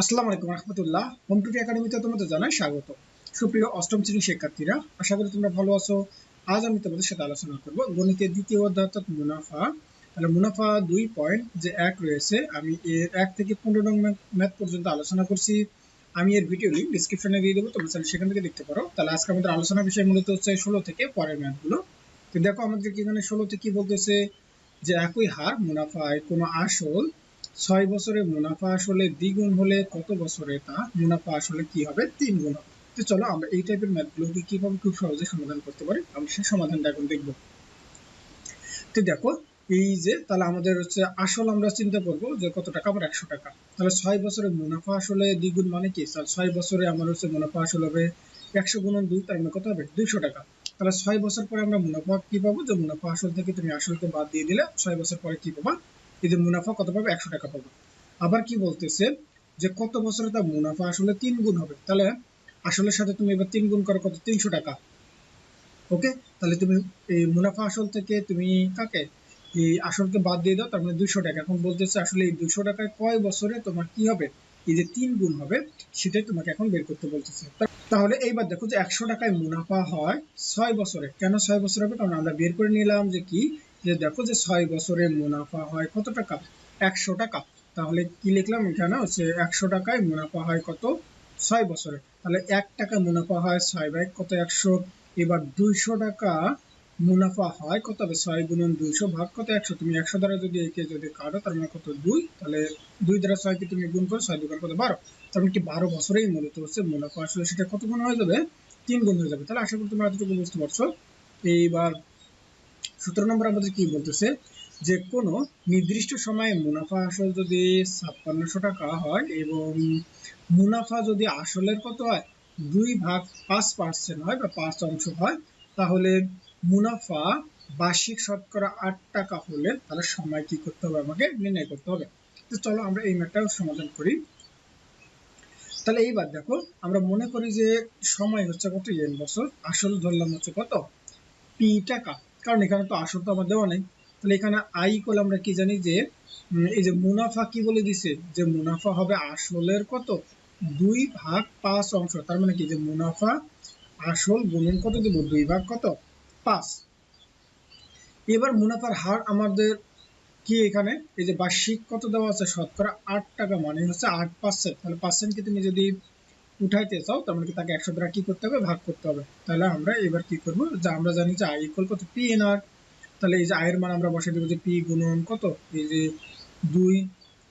আসসালামু আলাইকুম রহমতুল্লাহ। হোম টুটি একাডেমিতে তোমাদের জানাই স্বাগত। সুপ্রিয় অষ্টম শ্রেণির শিক্ষার্থীরা, আশা করি তোমরা ভালো আছো। আজ আমি তোমাদের সাথে আলোচনা করব গণিতের দ্বিতীয় অধ্যায় অর্থাৎ মুনাফা। তাহলে মুনাফা দুই পয়েন্ট যে এক রয়েছে, আমি এর এক থেকে পনেরো নং ম্যাথ পর্যন্ত আলোচনা করছি। আমি এর ভিডিও লিঙ্ক ডিসক্রিপশনে দিয়ে দেবো, তোমরা সেখান থেকে দেখতে পারো। তাহলে আজকে আমাদের আলোচনা বিষয় মূলত হচ্ছে ষোলো থেকে পরের ম্যাথগুলো। তো দেখো আমাদের এখানে ষোলোতে কি বলতেছে? যে একই হার মুনাফায় কোনো আসল ছয় বছরে মুনাফা আসলে দ্বিগুণ হলে কত বছরে তা? মুনাফা আসলে কি হবে? তিন গুণ হবে। তো চলো, আমরা এই টাইপের ম্যাথগুলোকে কীভাবে খুব সহজে সমাধান করতে পারি? আমরা সেই সমাধানটা এখন দেখব। তো দেখো, এই যে তাহলে আমাদের হচ্ছে আসল আমরা চিন্তা করব যে কত টাকা? আমার একশো টাকা। তাহলে ছয় বছরে মুনাফা আসলে দ্বিগুণ মানে কি? তাহলে ছয় বছরে আমার হচ্ছে মুনাফা আসল হবে একশো গুণন দুই, তার মানে কত হবে? দুইশো টাকা। তাহলে ছয় বছর পরে আমরা মুনাফা কি পাবো? যে মুনাফা আসল থেকে তুমি আসলকে বাদ দিয়ে দিলে, ছয় বছর পরে কি পাবা? যে মুনাফা কত পাবে? একশো টাকা পাবো। আবার কি বলতেছে যে, কত বছরে তার মুনাফা আসলে তিন গুণ হবে? তাহলে আসলের সাথে তুমি এবার তিন গুণ করো, কত? তিনশো টাকা। ওকে? তাহলে তুমি এই মুনাফা আসল থেকে তুমি কাকে? এই আসলকে বাদ দিয়ে দাও, তার মানে দুইশো টাকা। এখন বলতেছে আসলে এই দুইশো টাকায় কয় বছরে তোমার কি হবে? এই যে তিন গুণ হবে, সেটাই তোমাকে এখন বের করতে বলতেছে। তাহলে এইবার দেখো যে একশো টাকায় মুনাফা হয় ছয় বছরে। কেন ছয় বছর হবে? কারণ আমরা বের করে নিলাম যে কি? যে দেখো যে ছয় বছরে মুনাফা হয় কত টাকা? একশো টাকা। তাহলে কি লিখলাম এখানে? হচ্ছে একশো টাকায় মুনাফা হয় কত? ছয় বছরে তাহলে এক টাকা মুনাফা হয় ছয় বাই কত একশো? এবার দুইশো টাকা মুনাফা হয় কত হবে? ছয় গুণন দুইশো ভাগ কত একশো? তুমি একশো দ্বারা যদি একে যদি কাটো, তার মানে কত দুই? তাহলে দুই দ্বারা ছয়কে তুমি গুণ করো, ছয় দুগুণ কত বারো। তার মানে কি বারো বছরেই মূলত হচ্ছে মুনাফা। আসলে সেটা কত গুণ হয়ে যাবে? তিন গুণ হয়ে যাবে। তাহলে আশা করি তোমরা এতটুকু বুঝতে পারছ। এইবার সতেরো নম্বর আমাদের কি বলতেছে? যে কোনো নির্দিষ্ট সময়ে মুনাফা আসল যদি ছাপ্পান্নশো টাকা হয় এবং মুনাফা যদি আসলের কত হয়? দুই ভাগ পাঁচ পার্সেন্ট হয় বা পাঁচ অংশ হয়, তাহলে মুনাফা বার্ষিক শতকরা আট টাকা হলে তাহলে সময় কি করতে হবে? আমাকে নির্ণয় করতে হবে। তো চলো আমরা এই ম্যাটটা সমাধান করি। তাহলে এইবার দেখো, আমরা মনে করি যে সময় হচ্ছে কত? এন বছর। আসল ধরলাম হচ্ছে কত? পি টাকা। কারণ এখানে তো আসল তো আমার দেওয়া নেই। তাহলে এখানে আই করলে আমরা কি জানি যে এই যে মুনাফা কি বলে দিছে? যে মুনাফা হবে আসলের কত? দুই ভাগ পাঁচ অংশ। তার মানে কি? যে মুনাফা আসল গুণন কত দেব? দুই ভাগ কত? পাঁচ। এবার মুনাফার হার আমাদের কি এখানে? এই যে বার্ষিক কত দেওয়া আছে? শতকরা আট টাকা মানে হচ্ছে আট পার্সেন্ট তাহলে পার্সেন্টকে তুমি যদি উঠাইতে চাও, তার মানে তাকে একশো দ্বারা কি করতে হবে? ভাগ করতে হবে। তাহলে আমরা এবার কি করব? যে আমরা জানি যে আই ইকুয়াল কত? পি এন আর তাহলে এই যে আয়ের মান আমরা বসে দেবো যে পি গুণন কত? এই যে দুই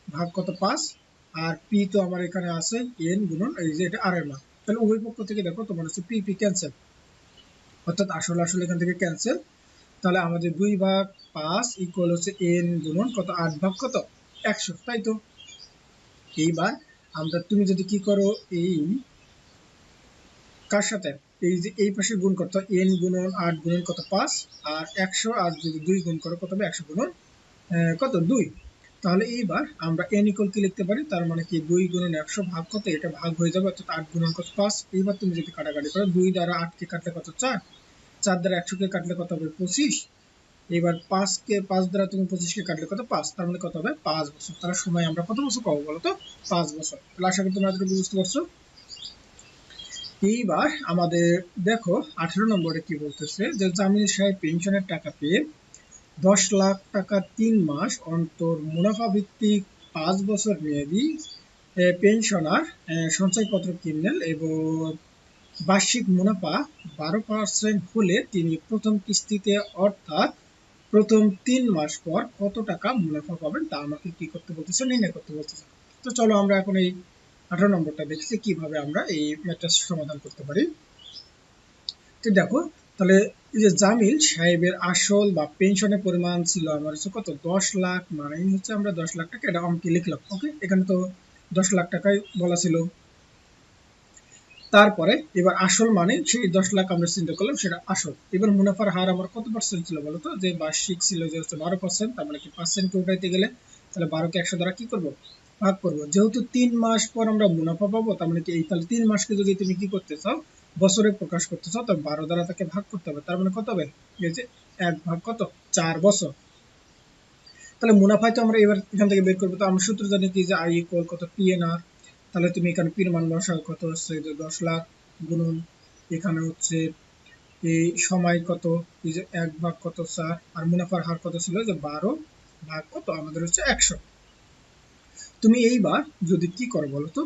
ভাগ কত? পাঁচ। আর পি তো আমার এখানে আছে এন গুণন, এই যে এটা এর মান। তাহলে উভয় পক্ষ থেকে দেখো তোমার হচ্ছে পি পি ক্যান্সেল অর্থাৎ আসলে আসলে এখান থেকে ক্যান্সেল তাহলে আমাদের দুই ভাগ পাঁচ ইকুয়াল হচ্ছে এন গুণন কত? আট ভাগ কত? একশো। তাই তো? এইবার আমরা তুমি যদি কি করো এই কার সাথে? এই যে এই পাশে গুণ হয় এন গুণন আট গুণন কত? পাঁচ। আর একশো, আর যদি দুই গুণ করো, কত হবে? একশো গুণন কত? দুই। তাহলে এইবার আমরা এন ইকুয়াল কি লিখতে পারি? তার মানে কি দুই গুণন একশো ভাগ কত? এটা ভাগ হয়ে যাবে, অর্থাৎ আট গুণন কত? পাঁচ। এইবার তুমি যদি কাটাকাটি করো, দুই দ্বারা আটকে কাটলে কত? চার। চার দ্বারা একশোকে কাটলে কত হবে? পঁচিশ। এবার পাঁচকে পাঁচ দ্বারা তুমি পঁচিশকে কাটলে কত? পাঁচ। তার মানে কত হবে? পাঁচ বছর। তার সময় আমরা কত বছর পাবো বলো তো পাঁচ বছর। তাহলে আশা করি তোমরা বুঝতে পারছ। এইবার আমাদের দেখো, আঠেরো নম্বরে কি বলতেছে? যে জামিন সাহেব পেনশনের টাকা পেয়ে দশ লাখ টাকা তিন মাস অন্তর মুনাফা ভিত্তিক পাঁচ বছর মেয়াদি পেনশনার সঞ্চয়পত্র কিনলেন এবং বার্ষিক মুনাফা বারো পার্সেন্ট হলে তিনি প্রথম কিস্তিতে অর্থাৎ প্রথম তিন মাস পর কত টাকা মুনাফা পাবেন তা আমাকে কি করতে বলতেছে, নির্ণয় করতে বলতেছে। তো চলো আমরা এখন এই আঠারো নম্বরটা দেখছি কীভাবে আমরা এই ম্যাটটা সমাধান করতে পারি। তো দেখো, তাহলে যে জামিল সাহেবের আসল বা পেনশনের পরিমাণ ছিল আমার হচ্ছে কত? দশ লাখ মানে হচ্ছে আমরা দশ লাখ টাকা, এটা অঙ্কে লিখলাম, ওকে? এখানে তো দশ লাখ টাকাই বলা ছিল। তারপরে এবার আসল মানে সেই দশ লাখ আমরা চিন্তা করলাম সেটা আসল। এবার মুনাফার হার আমার কত পার্সেন্ট ছিল বলতো যে বার্ষিক ছিল যে হচ্ছে বারো পার্সেন্ট তার মানে কি পার্সেন্টকে উঠাইতে গেলে তাহলে বারোকে একশো দ্বারা কি করব? ভাগ করব। যেহেতু তিন মাস পর আমরা মুনাফা পাবো, তার মানে কি এই তাহলে তিন মাসকে যদি তুমি কি করতে চাও, বছরে প্রকাশ করতে চাও তাহলে বারো দ্বারা তাকে ভাগ করতে হবে। তার মানে কত হবে? যে এক ভাগ কত? চার বছর। তাহলে মুনাফায় তো আমরা এবার এখান থেকে বের করব। তো আমরা সূত্র জানি কি যে আই ইকুয়াল কত? আর তাহলে তুমি এখানে পির মান বসাও, কত হচ্ছে? যে দশ লাখ গুণন, এখানে হচ্ছে এই সময় কত? এই যে এক ভাগ কত চার? আর মুনাফার হার কত ছিল? যে বারো ভাগ কত? আমাদের হচ্ছে একশো। তুমি এইবার যদি কি করো বলো তো?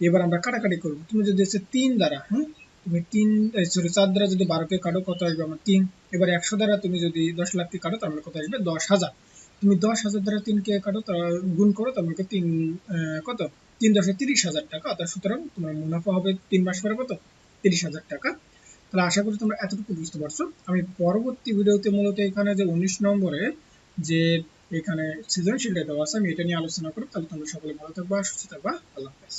এবার আমরা কাটাকাটি করব। তুমি যদি হচ্ছে তিন দ্বারা হ্যাঁ তুমি তিন সরি চার দ্বারা যদি বারোকে কাটো, কত আসবে আমার তিন? এবার একশো দ্বারা তুমি যদি দশ লাখকে কাটো তাহলে মানে কত আসবে? দশ হাজার। তুমি দশ হাজার দ্বারা তিনকে কাটো, তার গুণ করো, তার মানে তিন কত? তিন দশে তিরিশ হাজার টাকা, অর্থাৎ সুতরাং তোমার মুনাফা হবে তিন মাস পরে কত? তিরিশ হাজার টাকা। তাহলে আশা করি তোমরা এতটুকু বুঝতে পারছ। আমি পরবর্তী ভিডিওতে মূলত এখানে যে উনিশ নম্বরে যে এখানে সৃজনশীল দেওয়া আছে, আমি এটা নিয়ে আলোচনা করব। তাহলে তোমরা সকলে ভালো থাকবা, সুস্থ থাকবা। আল্লাহ হাফেজ।